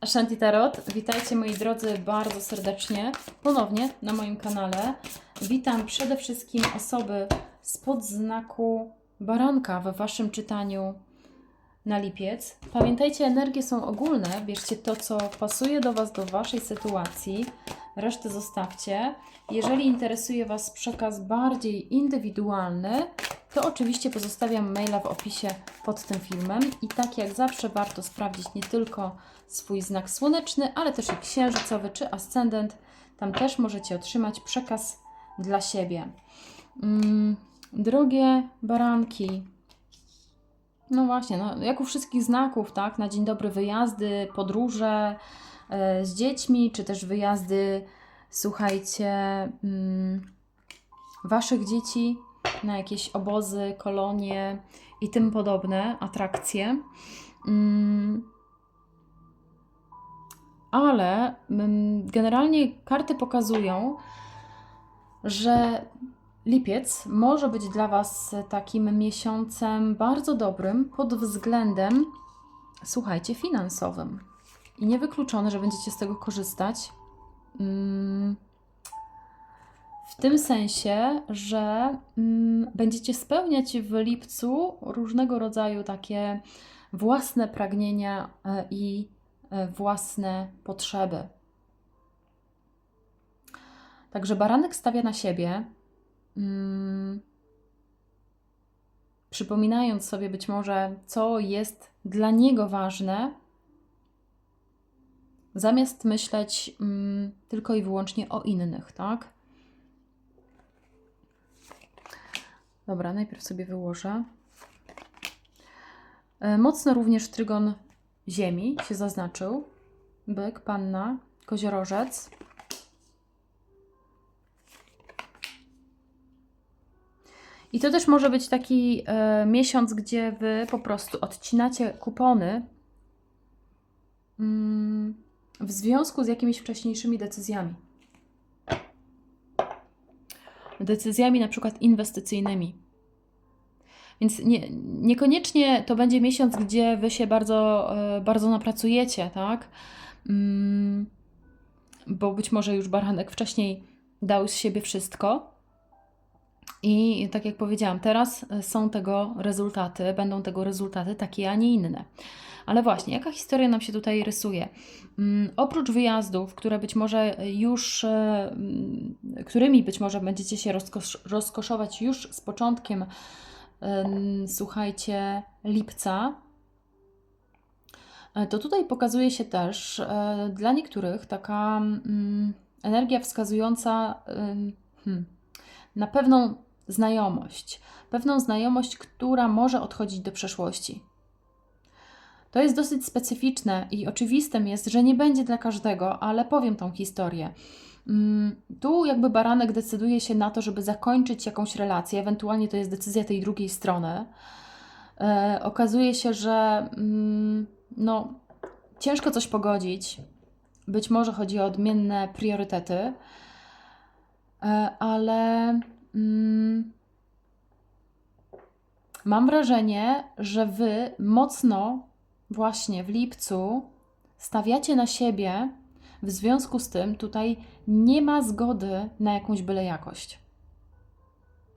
Ashanti Tarot. Witajcie moi drodzy bardzo serdecznie ponownie na moim kanale. Witam przede wszystkim osoby spod znaku baranka w waszym czytaniu na lipiec. Pamiętajcie, energie są ogólne. Bierzcie to, co pasuje do was, do waszej sytuacji. Resztę zostawcie. Jeżeli interesuje was przekaz bardziej indywidualny, to oczywiście pozostawiam maila w opisie pod tym filmem. I tak jak zawsze warto sprawdzić nie tylko swój znak słoneczny, ale też i księżycowy czy ascendent. Tam też możecie otrzymać przekaz dla siebie. Mm, drogie baranki, no właśnie, no, jak u wszystkich znaków, tak? Na dzień dobry wyjazdy, podróże e, z dziećmi, czy też wyjazdy, słuchajcie, mm, waszych dzieci na jakieś obozy, kolonie i tym podobne atrakcje. Mm, ale mm, generalnie karty pokazują, że lipiec może być dla Was takim miesiącem bardzo dobrym pod względem, słuchajcie, finansowym. I niewykluczone, że będziecie z tego korzystać. Mm, W tym sensie, że mm, będziecie spełniać w lipcu różnego rodzaju takie własne pragnienia e, i e, własne potrzeby. Także baranek stawia na siebie, mm, przypominając sobie być może, co jest dla niego ważne, zamiast myśleć mm, tylko i wyłącznie o innych, tak? Dobra, najpierw sobie wyłożę. E, Mocno również trygon Ziemi się zaznaczył. Byk, panna, koziorożec. I to też może być taki e, miesiąc, gdzie wy po prostu odcinacie kupony mm, w związku z jakimiś wcześniejszymi decyzjami. Decyzjami na przykład inwestycyjnymi. Więc nie, niekoniecznie to będzie miesiąc, gdzie wy się bardzo, e, bardzo napracujecie, tak? Mm, bo być może już baranek wcześniej dał z siebie wszystko. I tak jak powiedziałam, teraz e, są tego rezultaty, będą tego rezultaty takie, a nie inne. Ale właśnie, jaka historia nam się tutaj rysuje? Mm, oprócz wyjazdów, które być może już, e, mm, którymi być może będziecie się rozkosz, rozkoszować już z początkiem, em, słuchajcie, lipca, e, to tutaj pokazuje się też e, dla niektórych taka mm, energia wskazująca hmm, na pewną znajomość. Pewną znajomość, która może odchodzić do przeszłości. To jest dosyć specyficzne i oczywistym jest, że nie będzie dla każdego, ale powiem tą historię. Mm, Tu jakby baranek decyduje się na to, żeby zakończyć jakąś relację, ewentualnie to jest decyzja tej drugiej strony. E, okazuje się, że mm, no, ciężko coś pogodzić. Być może chodzi o odmienne priorytety, e, ale mm, mam wrażenie, że wy mocno właśnie w lipcu stawiacie na siebie, w związku z tym tutaj nie ma zgody na jakąś byle jakość.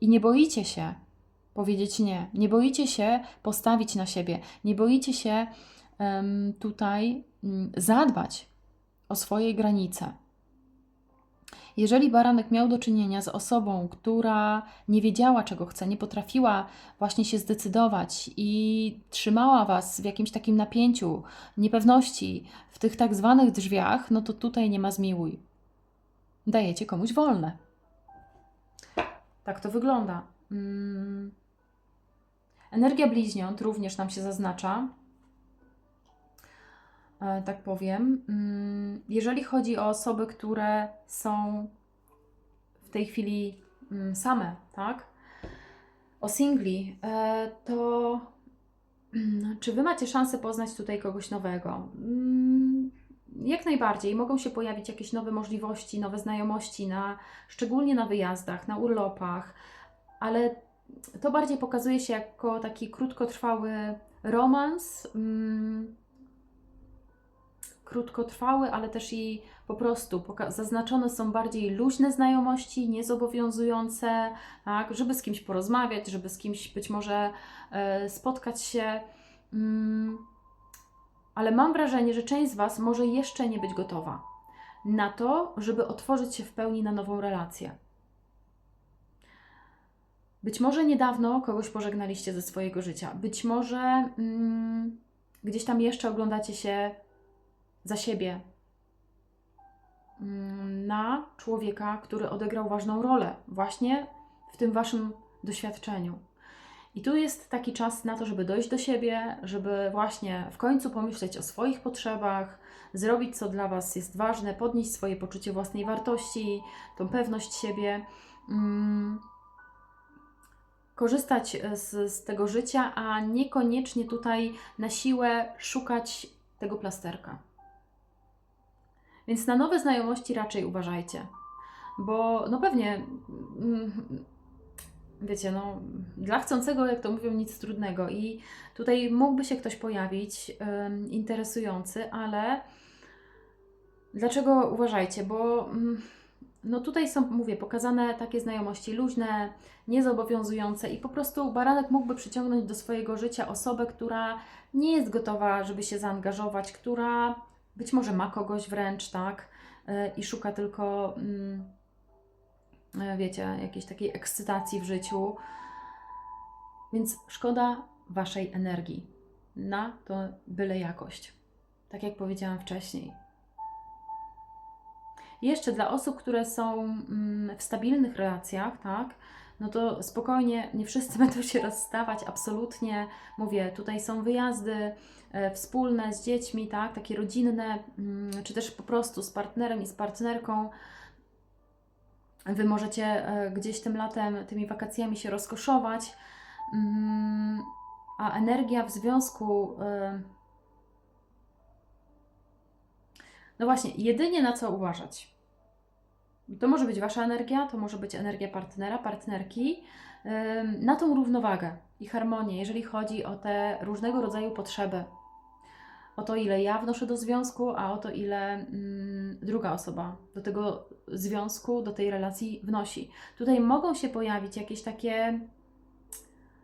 I nie boicie się powiedzieć nie, nie boicie się postawić na siebie, nie boicie się em, tutaj mm, zadbać o swoje granice. Jeżeli baranek miał do czynienia z osobą, która nie wiedziała, czego chce, nie potrafiła właśnie się zdecydować i trzymała Was w jakimś takim napięciu, niepewności, w tych tak zwanych drzwiach, no to tutaj nie ma zmiłuj. Dajecie komuś wolne. Tak to wygląda. Mm. Energia bliźniąt również nam się zaznacza tak powiem. Mm, Jeżeli chodzi o osoby, które są w tej chwili mm, same, tak? O singli, e, to mm, czy Wy macie szansę poznać tutaj kogoś nowego? Jak najbardziej. Mogą się pojawić jakieś nowe możliwości, nowe znajomości, na, szczególnie na wyjazdach, na urlopach, ale to bardziej pokazuje się jako taki krótkotrwały romans. Krótkotrwały, ale też i po prostu zaznaczone są bardziej luźne znajomości, niezobowiązujące, tak, żeby z kimś porozmawiać, żeby z kimś być może e, spotkać się. Mm, ale mam wrażenie, że część z Was może jeszcze nie być gotowa na to, żeby otworzyć się w pełni na nową relację. Być może niedawno kogoś pożegnaliście ze swojego życia. Być może mm, gdzieś tam jeszcze oglądacie się za siebie mm, na człowieka, który odegrał ważną rolę właśnie w tym waszym doświadczeniu. I tu jest taki czas na to, żeby dojść do siebie, żeby właśnie w końcu pomyśleć o swoich potrzebach, zrobić co dla was jest ważne, podnieść swoje poczucie własnej wartości, tą pewność siebie. Mm, korzystać z, z tego życia, a niekoniecznie tutaj na siłę szukać tego plasterka. Więc na nowe znajomości raczej uważajcie, bo no pewnie, mm, wiecie, no dla chcącego, jak to mówią, nic trudnego. I tutaj mógłby się ktoś pojawić interesujący, ale dlaczego uważajcie, bo... mm, no tutaj są, mówię, pokazane takie znajomości luźne, niezobowiązujące i po prostu baranek mógłby przyciągnąć do swojego życia osobę, która nie jest gotowa, żeby się zaangażować, która być może ma kogoś wręcz, tak, y, i szuka tylko, mm, y, wiecie, jakiejś takiej ekscytacji w życiu. Więc szkoda Waszej energii na to byle jakość. Tak jak powiedziałam wcześniej. Jeszcze dla osób, które są mm, w stabilnych relacjach, tak, no to spokojnie, nie wszyscy będą się rozstawać, absolutnie. Mówię, tutaj są wyjazdy e, wspólne z dziećmi, tak, takie rodzinne, mm, czy też po prostu z partnerem i z partnerką. Wy możecie e, gdzieś tym latem, tymi wakacjami się rozkoszować, mm, a energia w związku. E, no właśnie, jedynie na co uważać. To może być Wasza energia, to może być energia partnera, partnerki, na tą równowagę i harmonię, jeżeli chodzi o te różnego rodzaju potrzeby. O to, ile ja wnoszę do związku, a o to, ile mm, druga osoba do tego związku, do tej relacji wnosi. Tutaj mogą się pojawić jakieś takie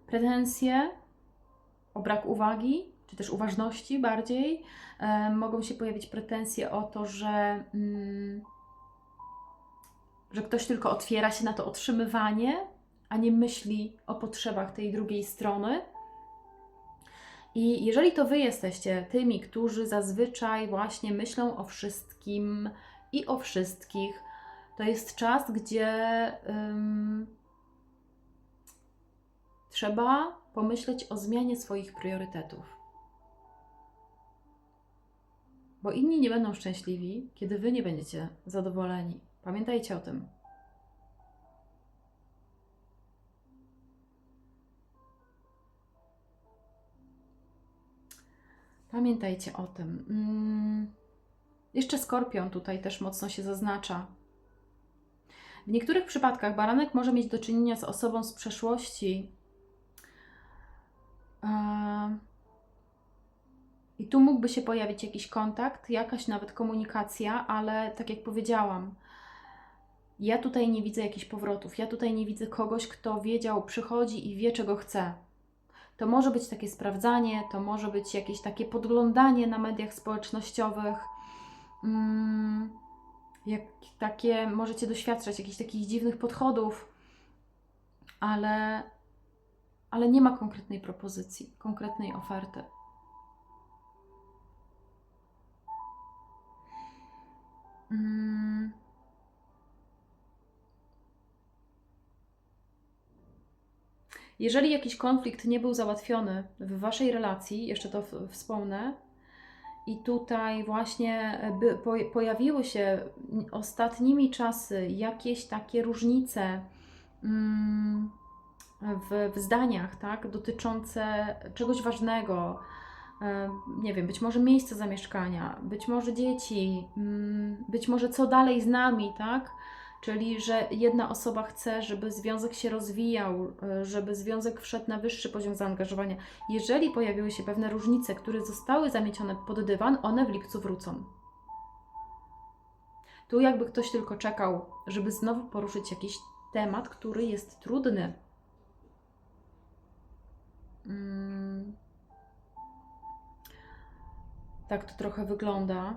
pretensje o brak uwagi, czy też uważności bardziej. Ym, mogą się pojawić pretensje o to, że. Mm, że ktoś tylko otwiera się na to otrzymywanie, a nie myśli o potrzebach tej drugiej strony. I jeżeli to Wy jesteście tymi, którzy zazwyczaj właśnie myślą o wszystkim i o wszystkich, to jest czas, gdzie ym, trzeba pomyśleć o zmianie swoich priorytetów. Bo inni nie będą szczęśliwi, kiedy Wy nie będziecie zadowoleni. Pamiętajcie o tym. Pamiętajcie o tym. Mm. Jeszcze skorpion tutaj też mocno się zaznacza. W niektórych przypadkach baranek może mieć do czynienia z osobą z przeszłości. I tu mógłby się pojawić jakiś kontakt, jakaś nawet komunikacja, ale tak jak powiedziałam, ja tutaj nie widzę jakichś powrotów. Ja tutaj nie widzę kogoś, kto wiedział, przychodzi i wie, czego chce. To może być takie sprawdzanie, to może być jakieś takie podglądanie na mediach społecznościowych. Mm, jak takie możecie doświadczać jakichś takich dziwnych podchodów, ale, ale nie ma konkretnej propozycji, konkretnej oferty. Mm. Jeżeli jakiś konflikt nie był załatwiony w Waszej relacji, jeszcze to wspomnę, i tutaj właśnie po, pojawiły się ostatnimi czasy jakieś takie różnice mm, w, w zdaniach, tak, dotyczące czegoś ważnego, e, nie wiem, być może miejsca zamieszkania, być może dzieci, mm, być może co dalej z nami, tak? Czyli, że jedna osoba chce, żeby związek się rozwijał, e, żeby związek wszedł na wyższy poziom zaangażowania. Jeżeli pojawiły się pewne różnice, które zostały zamiecione pod dywan, one w lipcu wrócą. Tu jakby ktoś tylko czekał, żeby znowu poruszyć jakiś temat, który jest trudny. Mm. Tak to trochę wygląda.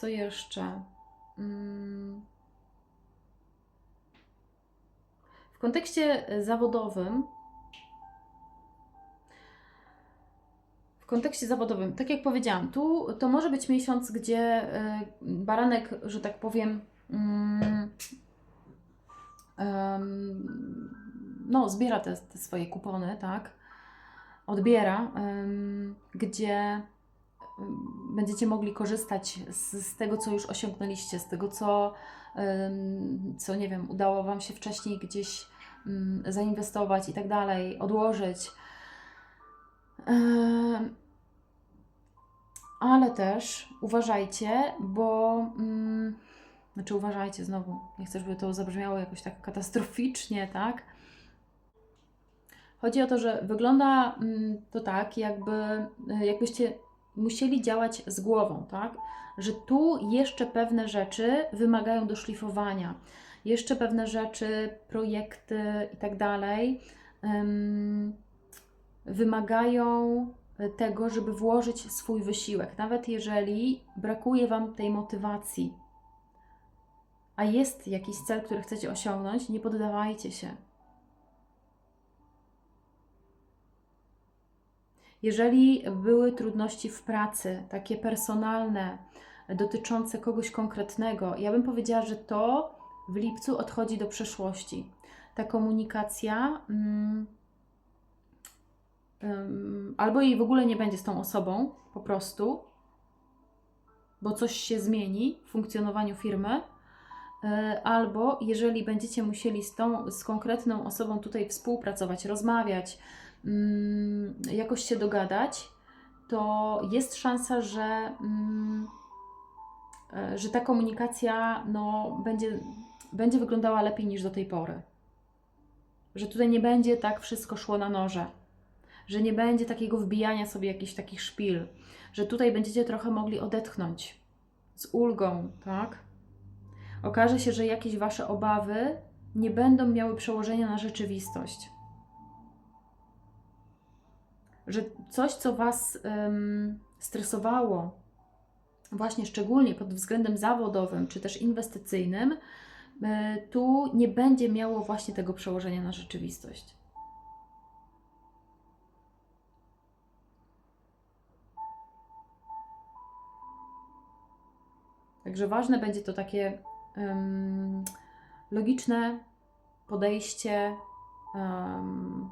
Co jeszcze? Mm. W kontekście zawodowym, w kontekście zawodowym, tak jak powiedziałam, tu to może być miesiąc, gdzie y, baranek, że tak powiem, mm, no, zbiera te, te swoje kupony, tak? Odbiera, gdzie będziecie mogli korzystać z, z tego, co już osiągnęliście, z tego, co, co nie wiem, udało Wam się wcześniej gdzieś zainwestować i tak dalej, odłożyć. Ale też uważajcie, bo. Znaczy, uważajcie znowu, nie chcę, żeby to zabrzmiało jakoś tak katastroficznie, tak? Chodzi o to, że wygląda to tak, jakby, y, jakbyście musieli działać z głową, tak? Że tu jeszcze pewne rzeczy wymagają doszlifowania, jeszcze pewne rzeczy, projekty i tak dalej ym, wymagają tego, żeby włożyć swój wysiłek, nawet jeżeli brakuje Wam tej motywacji, a jest jakiś cel, który chcecie osiągnąć, nie poddawajcie się. Jeżeli były trudności w pracy, takie personalne, dotyczące kogoś konkretnego, ja bym powiedziała, że to w lipcu odchodzi do przeszłości. Ta komunikacja, mm, albo jej w ogóle nie będzie z tą osobą, po prostu, bo coś się zmieni w funkcjonowaniu firmy, y, albo jeżeli będziecie musieli z tą, z konkretną osobą tutaj współpracować, rozmawiać, jakoś się dogadać, to jest szansa, że, mm, e, że ta komunikacja no, będzie, będzie wyglądała lepiej niż do tej pory. Że tutaj nie będzie tak wszystko szło na noże, że nie będzie takiego wbijania sobie jakichś takich szpil, że tutaj będziecie trochę mogli odetchnąć z ulgą, tak? Okaże się, że jakieś wasze obawy nie będą miały przełożenia na rzeczywistość że coś, co Was stresowało, właśnie szczególnie pod względem zawodowym czy też inwestycyjnym, y, tu nie będzie miało właśnie tego przełożenia na rzeczywistość. Także ważne będzie to takie ym, logiczne podejście. ym,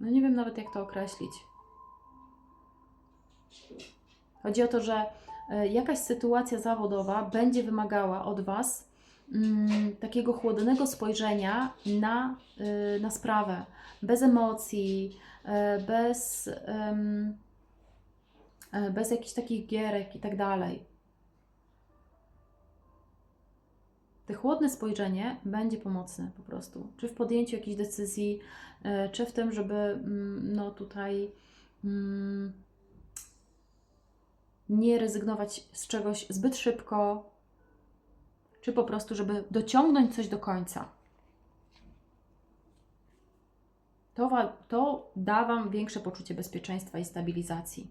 No nie wiem nawet jak to określić. Chodzi o to, że e, jakaś sytuacja zawodowa będzie wymagała od Was mm, takiego chłodnego spojrzenia na, y, na sprawę, bez emocji, e, bez, e, bez jakichś takich gierek i tak dalej. Te chłodne spojrzenie będzie pomocne po prostu, czy w podjęciu jakiejś decyzji, e, czy w tym, żeby mm, no tutaj mm, nie rezygnować z czegoś zbyt szybko, czy po prostu, żeby dociągnąć coś do końca. To, to da Wam większe poczucie bezpieczeństwa i stabilizacji.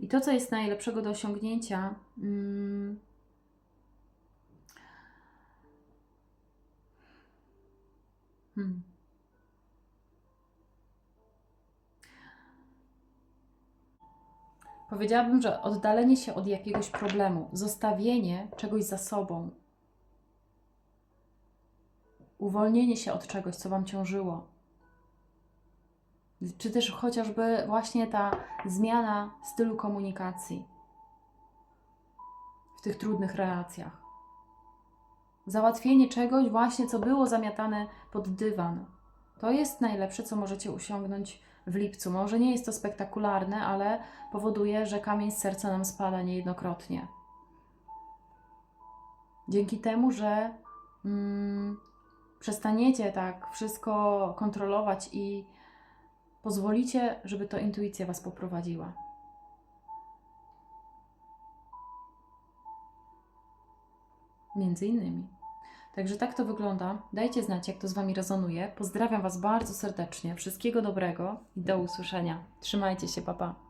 I to, co jest najlepszego do osiągnięcia, mm, Hmm. Powiedziałabym, że oddalenie się od jakiegoś problemu, zostawienie czegoś za sobą, uwolnienie się od czegoś, co Wam ciążyło, czy też chociażby właśnie ta zmiana stylu komunikacji w tych trudnych relacjach załatwienie czegoś właśnie, co było zamiatane pod dywan. To jest najlepsze, co możecie osiągnąć w lipcu. Może nie jest to spektakularne, ale powoduje, że kamień z serca nam spada niejednokrotnie. Dzięki temu, że mm, przestaniecie tak wszystko kontrolować i pozwolicie, żeby to intuicja Was poprowadziła. Między innymi. Także tak to wygląda. Dajcie znać, jak to z Wami rezonuje. Pozdrawiam Was bardzo serdecznie. Wszystkiego dobrego i do usłyszenia. Trzymajcie się, papa. Pa.